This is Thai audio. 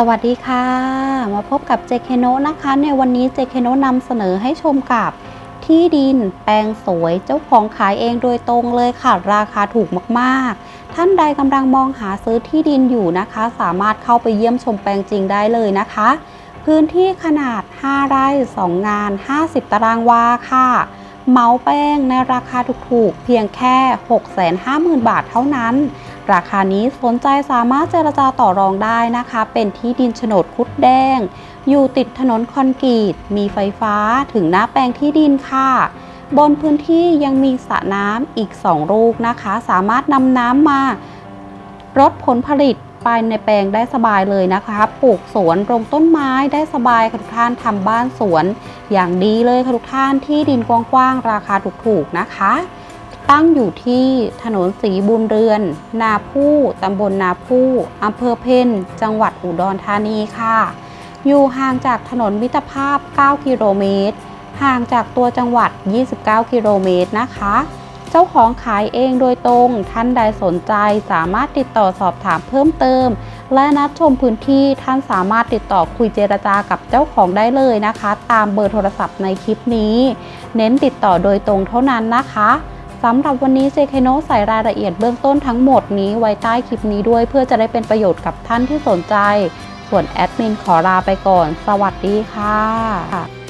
สวัสดีค่ะ มาพบกับเจเคโนนะคะ ในวันนี้เจเคโนนำเสนอให้ชมกับที่ดินแปลงสวยเจ้าของขายเองโดยตรงเลยค่ะ ราคาถูกมากๆ ท่านใดกำลังมองหาซื้อที่ดินอยู่นะคะ สามารถเข้าไปเยี่ยมชมแปลงจริงได้เลยนะคะ พื้นที่ขนาด 5 ไร่2 งาน 50 ตารางวาค่ะเหมาแป้งในราคาถูกๆ เพียงแค่ 650,000 บาทเท่านั้น ราคานี้สนใจสามารถเจรจาต่อรองได้นะคะ เป็นที่ดินโฉนดคุดแดง อยู่ติดถนนคอนกรีต มีไฟฟ้าถึงหน้าแปลงที่ดินค่ะ บนพื้นที่ยังมีสระน้ำอีก 2 ลูกนะคะ สามารถนำน้ำมารดผลผลิตไปในแปลงได้สบายเลยนะคะ ปลูกสวนปรงต้นไม้ได้สบายค่ะทุกท่านทำบ้านสวน อย่างดีเลยค่ะทุกท่านที่ดินกว้างๆราคาถูกๆนะคะ ตั้งอยู่ที่ถนนสีบุญเรือน นาผู้ตำบลนาผู้อำเภอเพนจังหวัดอุดรธานีค่ะ อยู่ห่างจากถนนมิตรภาพ 9 กิโลเมตร ห่างจากตัวจังหวัด 29 กิโลเมตรนะคะ เจ้าของขายเองโดยตรง ท่านใดสนใจสามารถติดต่อสอบถามเพิ่มเติม และนัดชมพื้นที่ท่านสามารถติดต่อคุยเจรจากับเจ้าของได้เลยนะคะ ตามเบอร์โทรศัพท์ในคลิปนี้ เน้นติดต่อโดยตรงเท่านั้นนะคะ สำหรับวันนี้เซเคโนใส่รายละเอียดเบื้องต้นทั้งหมดนี้ไว้ใต้คลิปนี้ด้วยเพื่อจะได้เป็นประโยชน์กับท่านที่สนใจ ส่วนแอดมินขอลาไปก่อน สวัสดีค่ะ